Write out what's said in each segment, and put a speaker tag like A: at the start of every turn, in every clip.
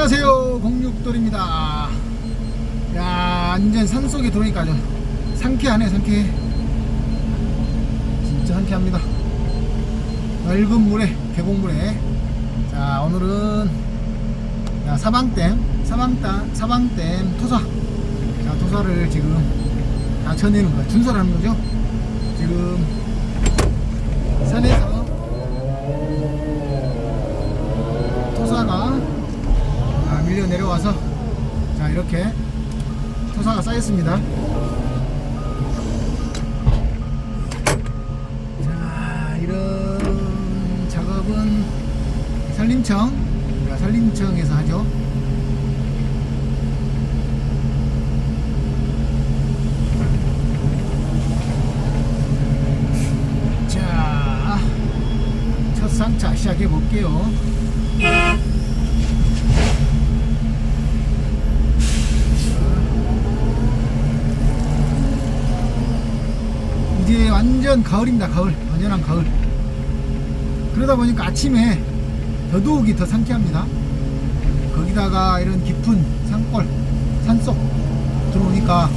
A: 안녕하세요. 공육돌입니다. 야 완전 산속에 들어오니까 아주 상쾌하네 상쾌해 진짜 상쾌합니다. 넓은 물에 계곡물에. 자 오늘은 야, 사방댐 사방댐 사방댐 토사. 자 토사를 지금 다 쳐내는 거야. 준설하는 거죠? 지금 산에서 토사가 아, 밀려 내려와서 자 이렇게 토사가 쌓였습니다. 자 이런 작업은 산림청 산림청에서 하죠. 자, 첫 상차 시작해 볼게요. 완전 가을입니다. 가을. 완전한 가을. 그러다 보니까 아침에 더더욱이 더 상쾌합니다. 거기다가 이런 깊은 산골, 산속 들어오니까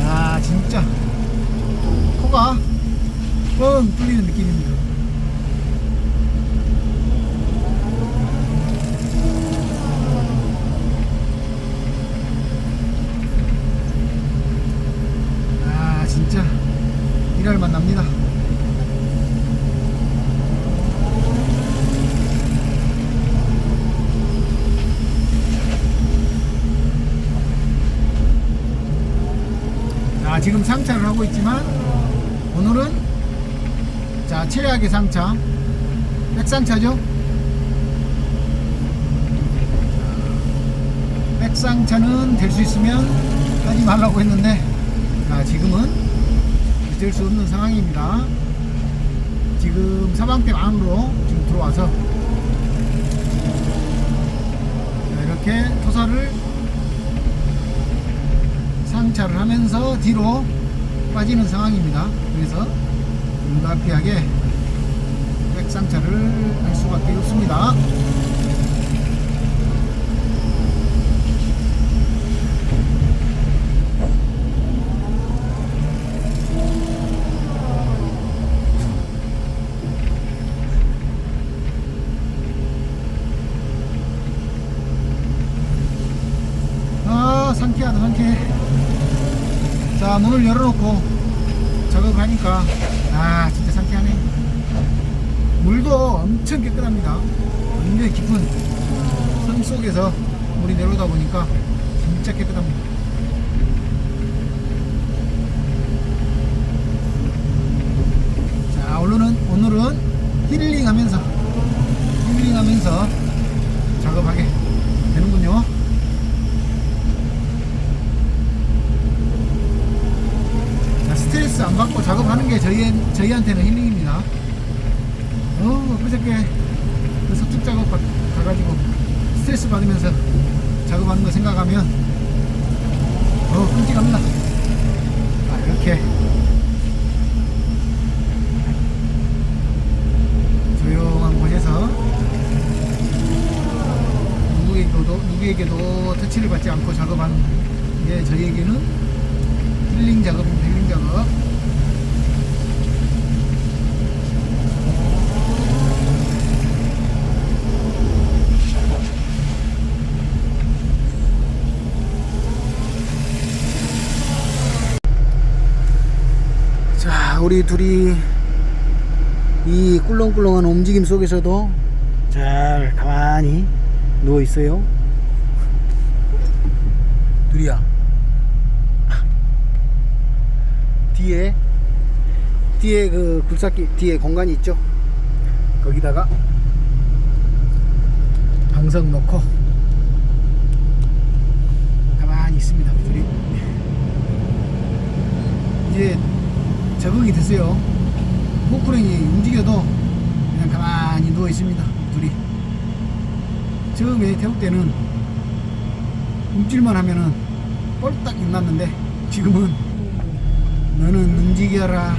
A: 야 진짜 코가 뻥 뚫리는 느낌입니다. 아 진짜 일할 만납니다. 자 지금 상차를 하고 있지만 오늘은 자 최악의 상차 백상차죠. 백상차는 될 수 있으면 하지 말라고 했는데 자 지금은 어쩔 수 없는 상황입니다. 지금 사방댐 안으로 지금 들어와서 자, 이렇게 토사를 상차를 하면서 뒤로 빠지는 상황입니다. 그래서 불가피하게 백상차를 할 수밖에 없습니다. 아 상쾌하다 상쾌해 자 문을 열어놓고 작업을 하니까 아 진짜 상쾌하네. 물도 엄청 깨끗합니다. 굉장히 깊은 산 속에서 물이 내려오다 보니까 진짜 깨끗합니다 자 오늘은 오늘은 힐링하면서 힐링하면서 작업하게 되는군요 자, 스트레스 안 받고 작업하는 게 저희, 저희한테는 힐링입니다. 어, 그저께 그 석축 작업 가, 가가지고 스트레스 받으면서 작업하는 거 생각하면 어, 끔찍합니다. 아, 이렇게 조용한 곳에서 누구에게도, 누구에게도 터치를 받지 않고 작업하는 게 저희에게는 힐링 작업입니다. 힐링 작업. 자, 우리 둘이 이 꿀렁꿀렁한 움직임 속에서도 잘 가만히 누워 있어요. 둘이야. 뒤에 뒤에 그 굴삭기 뒤에 공간이 있죠 거기다가 방석 놓고 있어요. 모크랭이 움직여도 그냥 가만히 누워 있습니다. 둘이. 처음에 태국 때는 움찔만 하면은 뻘딱 일났는데 지금은 너는 움직여라.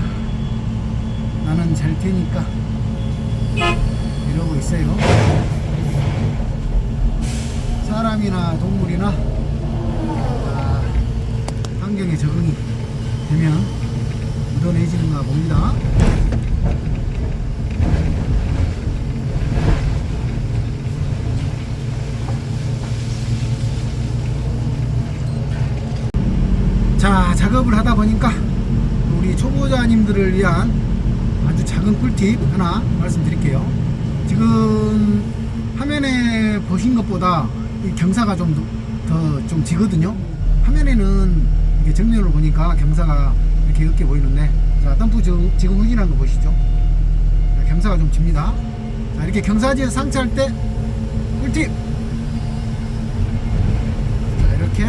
A: 나는 잘 테니까. 이러고 있어요. 사람이나 동물이나 환경에 적응이 되면 걷어내지는가 봅니다. 자, 작업을 하다 보니까 우리 초보자님들을 위한 아주 작은 꿀팁 하나 말씀드릴게요. 지금 화면에 보신 것보다 경사가 좀 더좀 더 지거든요. 화면에는 이게 정면으로 보니까 경사가 이렇게 넓게 보이는데 자 덤프 지금, 지금 후진한 거 보시죠. 자, 경사가 좀 집니다. 자 이렇게 경사지에서 상차할 때 꿀팁. 자 이렇게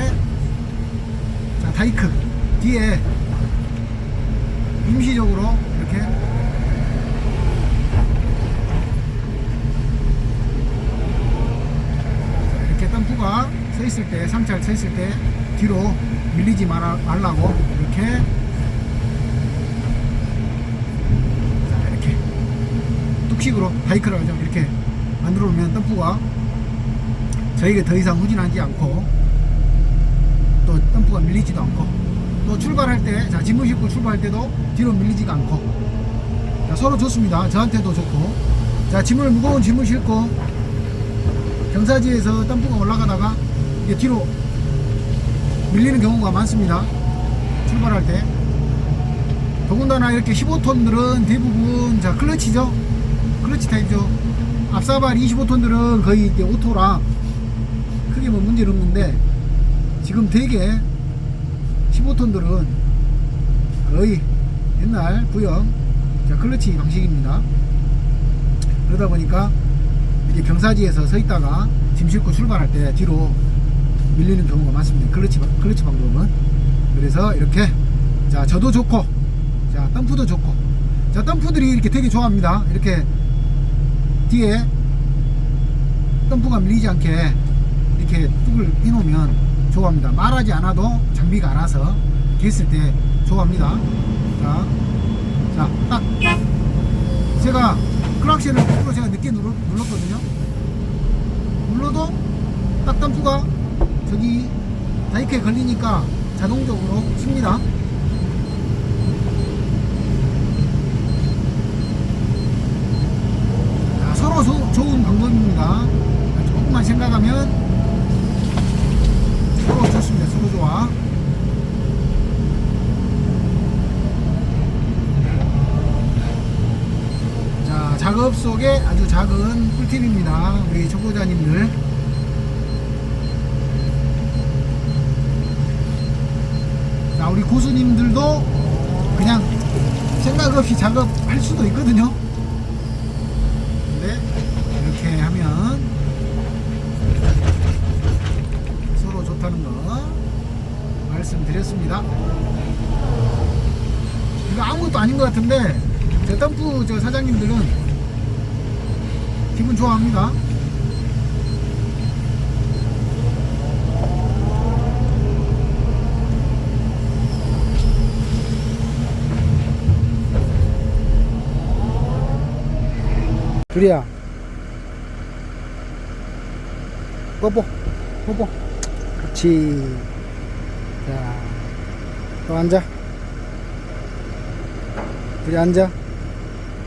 A: 자 다이크 뒤에 임시적으로 이렇게 자, 이렇게 덤프가 서 있을 때 상차를 서 있을 때 뒤로 밀리지 말라고 이렇게 자 이렇게 뚝식으로 다이크를 하죠 이렇게 만들어 놓으면 덤프가 저에게 더 이상 후진하지 않고 또 덤프가 밀리지도 않고 또 출발할 때, 자, 짐을 싣고 출발할 때도 뒤로 밀리지가 않고 자, 서로 좋습니다. 저한테도 좋고 자, 짐을 무거운 짐을 싣고 경사지에서 덤프가 올라가다가 이게 뒤로 밀리는 경우가 많습니다. 출발할 때 더군다나 이렇게 15톤들은 대부분 자 클러치죠 클러치 타입이죠 앞사발 25톤들은 거의 이제 오토라 크게 뭐 문제는 없는데 지금 되게 15톤들은 거의 옛날 구형 자, 클러치 방식입니다. 그러다 보니까 이게 경사지에서 서 있다가 짐 싣고 출발할 때 뒤로 밀리는 경우가 많습니다. 클러치, 방- 클러치 방법은. 그래서 이렇게 자, 저도 좋고 자, 덤프도 좋고 자, 덤프들이 이렇게 되게 좋아합니다. 이렇게 뒤에 덤프가 밀리지 않게 이렇게 뚝을 해놓으면 좋아합니다. 말하지 않아도 장비가 알아서 이렇게 했을 때 좋아합니다. 자, 자, 딱 제가 클락션을 거꾸로 제가 늦게 눌러, 눌렀거든요. 눌러도 딱 덤프가 저기 다이크에 걸리니까 자동적으로 씁니다. 자, 서로 조- 좋은 방법입니다. 생각하면 서로 좋습니다. 서로 좋아. 자, 작업 속에 아주 작은 꿀팁입니다. 우리 초보자님들. 자, 우리 고수님들도 그냥 생각 없이 작업할 수도 있거든요. 근데 이렇게 하면 서로 좋다는 거 말씀드렸습니다. 이거 아무것도 아닌 것 같은데 저 덤프 저 사장님들은 기분 좋아합니다. 둘이야 뽀뽀 뽀뽀 그렇지 자 또 앉아. 둘이 앉아.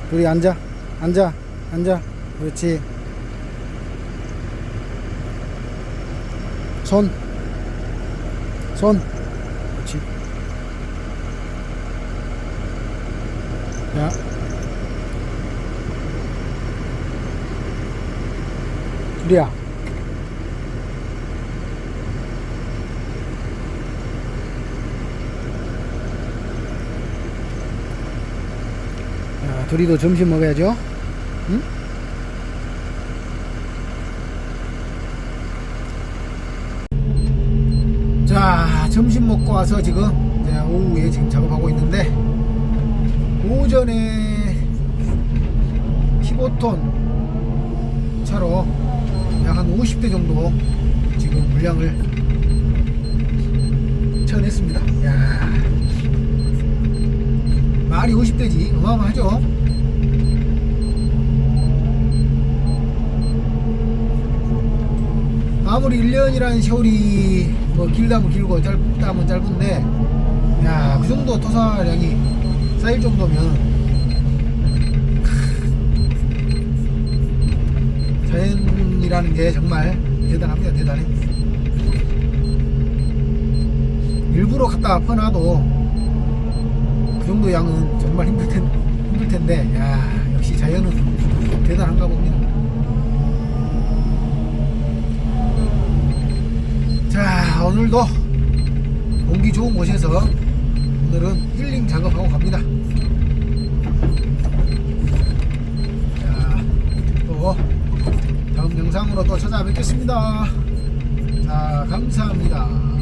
A: 둘이 앉아. 앉아. 앉아. 그렇지. 손. 손. 그렇지. 자. 둘이야 자, 둘이도 점심 먹어야죠. 응? 자, 점심 먹고 와서 지금 오후에 지금 작업하고 있는데 오전에 15톤 차로 약 한 50대 정도 지금 물량을 쳐냈습니다. 야 말이 50대지 어마어마하죠. 아무리 1년이라는 세월이 뭐 길다면 길고 짧다면 짧은데 야 그 정도 토사량이 쌓일 정도면 자연이라는 게 정말 대단합니다 대단해. 일부러 갖다 퍼놔도 그 정도 양은 정말 힘들, 텐, 힘들 텐데 야 역시 자연은 대단한가 봅니다 자 오늘도 공기 좋은 곳에서 오늘은 힐링 작업하고 갑니다. 자, 또 다음 영상으로 또 찾아뵙겠습니다. 자 감사합니다